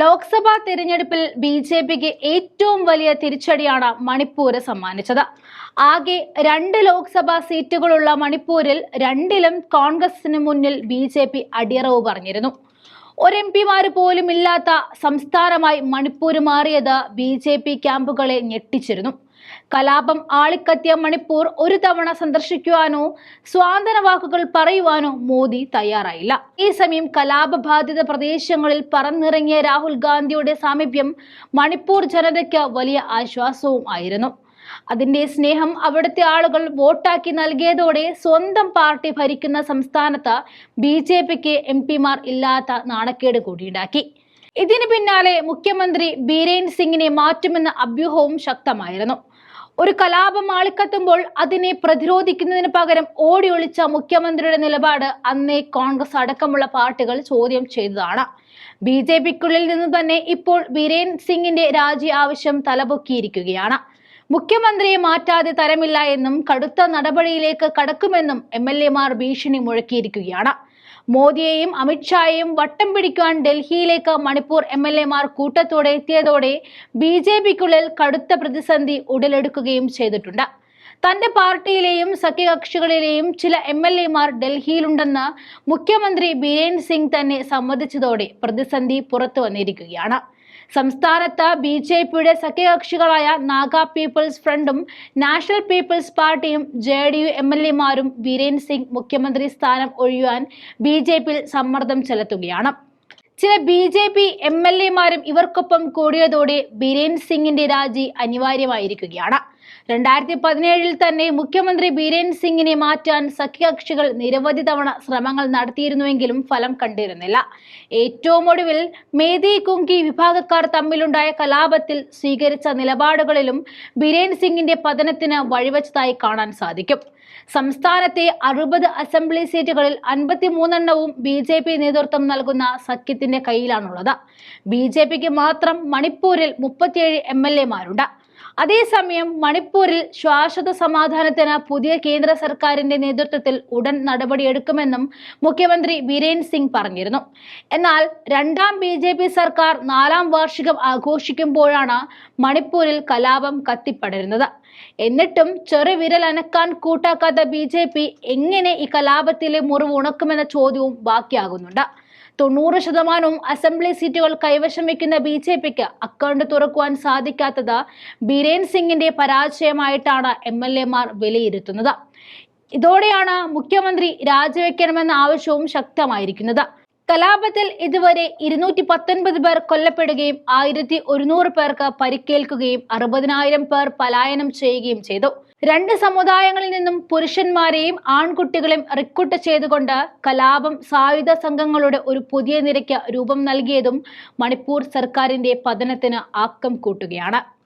ലോക്സഭാ തിരഞ്ഞെടുപ്പിൽ B J പിക്ക് ഏറ്റവും വലിയ തിരിച്ചടിയാണ് മണിപ്പൂര് സമ്മാനിച്ചത്. ആകെ രണ്ട് ലോക്സഭാ സീറ്റുകളുള്ള മണിപ്പൂരിൽ രണ്ടിലും കോൺഗ്രസിന് മുന്നിൽ ബി ജെ പി അടിയറവ് പറഞ്ഞിരുന്നു. ഒരു എം പിമാര് പോലും ഇല്ലാത്ത സംസ്ഥാനമായി മണിപ്പൂർ മാറിയത് ബി ജെ പി ക്യാമ്പുകളെ ഞെട്ടിച്ചിരുന്നു. കലാപം ആളിക്കത്തിയ മണിപ്പൂർ ഒരു തവണ സന്ദർശിക്കുവാനോ സ്വാതന്ത്ര്യ വാക്കുകൾ പറയുവാനോ മോദി തയ്യാറായില്ല. ഈ സമയം കലാപബാധിത പ്രദേശങ്ങളിൽ പറന്നിറങ്ങിയ രാഹുൽ ഗാന്ധിയുടെ സാമീപ്യം മണിപ്പൂർ ജനതയ്ക്ക് വലിയ ആശ്വാസവും ആയിരുന്നു. അതിന്റെ സ്നേഹം അവിടുത്തെ ആളുകൾ വോട്ടാക്കി നൽകിയതോടെ സ്വന്തം പാർട്ടി ഭരിക്കുന്ന സംസ്ഥാനത്ത് ബി ജെ പിക്ക് എം പിമാർ ഇല്ലാത്ത നാണക്കേട് കൂടിയുണ്ടാക്കി. ഇതിന് പിന്നാലെ മുഖ്യമന്ത്രി ബീരേൻ സിംഗിനെ മാറ്റുമെന്ന അഭ്യൂഹവും ശക്തമായിരുന്നു. ഒരു കലാപം ആളിക്കത്തുമ്പോൾ അതിനെ പ്രതിരോധിക്കുന്നതിന് പകരം ഓടി ഒളിച്ച മുഖ്യമന്ത്രിയുടെ നിലപാട് അന്നേ കോൺഗ്രസ് അടക്കമുള്ള പാർട്ടികൾ ചോദ്യം ചെയ്തതാണ്. ബി ജെ പിക്കുള്ളിൽ നിന്ന് തന്നെ ഇപ്പോൾ ബീരേൻ സിംഗിന്റെ രാജി ആവശ്യം തലപൊക്കിയിരിക്കുകയാണ്. മുഖ്യമന്ത്രിയെ മാറ്റാതെ തരമില്ല എന്നും കടുത്ത നടപടിയിലേക്ക് കടക്കുമെന്നും എം എൽ എമാർ ഭീഷണി മുഴക്കിയിരിക്കുകയാണ്. മോദിയെയും അമിത്ഷായെയും വട്ടം പിടിക്കാൻ ഡൽഹിയിലേക്ക് മണിപ്പൂർ എം എൽ എമാർ കൂട്ടത്തോടെ എത്തിയതോടെ ബി ജെ പിക്കുള്ളിൽ കടുത്ത പ്രതിസന്ധി ഉടലെടുക്കുകയും ചെയ്തിട്ടുണ്ട്. തന്റെ പാർട്ടിയിലെയും സഖ്യകക്ഷികളിലെയും ചില എം എൽ എമാർ ഡൽഹിയിലുണ്ടെന്ന് മുഖ്യമന്ത്രി ബിരേൻ സിംഗ് തന്നെ സമ്മതിച്ചതോടെ പ്രതിസന്ധി പുറത്തു വന്നിരിക്കുകയാണ്. സംസ്ഥാനത്ത് ബി ജെ പിയുടെ സഖ്യകക്ഷികളായ നാഗ പീപ്പിൾസ് ഫ്രണ്ടും നാഷണൽ പീപ്പിൾസ് പാർട്ടിയും J D U M L എമാരും ബീരേൻ സിംഗ് മുഖ്യമന്ത്രി സ്ഥാനം ഒഴിയുവാൻ ബി ജെ പിയിൽ സമ്മർദ്ദം ചെലുത്തുകയാണ്. ചില B J P M L എമാരും ഇവർക്കൊപ്പം കൂടിയതോടെ ബിരേൻ സിംഗിന്റെ രാജി അനിവാര്യമായിരിക്കുകയാണ്. രണ്ടായിരത്തി പതിനേഴിൽ തന്നെ മുഖ്യമന്ത്രി ബീരേൻ സിംഗിനെ മാറ്റാൻ സഖ്യകക്ഷികൾ നിരവധി തവണ ശ്രമങ്ങൾ നടത്തിയിരുന്നുവെങ്കിലും ഫലം കണ്ടിരുന്നില്ല. ഏറ്റവും ഒടുവിൽ മേധി കുങ്കി വിഭാഗക്കാർ തമ്മിലുണ്ടായ കലാപത്തിൽ സ്വീകരിച്ച നിലപാടുകളിലും ബീരേൻ സിംഗിന്റെ പതനത്തിന് വഴിവെച്ചതായി കാണാൻ സാധിക്കും. സംസ്ഥാനത്തെ അറുപത് അസംബ്ലി സീറ്റുകളിൽ അൻപത്തിമൂന്നെണ്ണവും ബി ജെ പി നേതൃത്വം നൽകുന്ന സഖ്യത്തിന്റെ കയ്യിലാണുള്ളത്. ബി ജെ പിക്ക് മാത്രം മണിപ്പൂരിൽ മുപ്പത്തിയേഴ് എം എൽ എമാരുണ്ട് അതേസമയം മണിപ്പൂരിൽ ശാശ്വത സമാധാനത്തിന് പുതിയ കേന്ദ്ര സർക്കാരിന്റെ നേതൃത്വത്തിൽ ഉടൻ നടപടിയെടുക്കുമെന്നും മുഖ്യമന്ത്രി വീരേൻ സിംഗ് പറഞ്ഞിരുന്നു. എന്നാൽ രണ്ടാം ബി ജെ പി സർക്കാർ നാലാം വാർഷികം ആഘോഷിക്കുമ്പോഴാണ് മണിപ്പൂരിൽ കലാപം കത്തിപ്പടരുന്നത്. എന്നിട്ടും ചെറുവിരൽ അനക്കാൻ കൂട്ടാക്കാത്ത ബി ജെ പി എങ്ങനെ ഈ കലാപത്തിലെ മുറിവ് ഉണക്കുമെന്ന ചോദ്യവും ബാക്കിയാകുന്നുണ്ട്. തൊണ്ണൂറ് ശതമാനവും അസംബ്ലി സീറ്റുകൾ കൈവശം വെക്കുന്ന ബി ജെ പിക്ക് അക്കൗണ്ട് തുറക്കുവാൻ സാധിക്കാത്തത് ബീരേൻ സിംഗിന്റെ പരാജയമായിട്ടാണ് എം എൽ എമാർ വിലയിരുത്തുന്നത്. ഇതോടെയാണ് മുഖ്യമന്ത്രി രാജിവെക്കണമെന്ന ആവശ്യവും ശക്തമായിരിക്കുന്നത്. കലാപത്തിൽ ഇതുവരെ ഇരുന്നൂറ്റി പത്തൊൻപത് പേർ കൊല്ലപ്പെടുകയും ആയിരത്തി ഒരുന്നൂറ് പേർക്ക് പരിക്കേൽക്കുകയും അറുപതിനായിരം പേർ പലായനം ചെയ്യുകയും ചെയ്തു. രണ്ട് സമുദായങ്ങളിൽ നിന്നും പുരുഷന്മാരെയും ആൺകുട്ടികളെയും റിക്രൂട്ട് ചെയ്തുകൊണ്ട് കലാപം സായുധ സംഘങ്ങളുടെ ഒരു പുതിയ നിരയ്ക്ക് രൂപം നൽകിയതും മണിപ്പൂർ സർക്കാരിന്റെ പതനത്തിന് ആക്കം കൂട്ടുകയാണ്.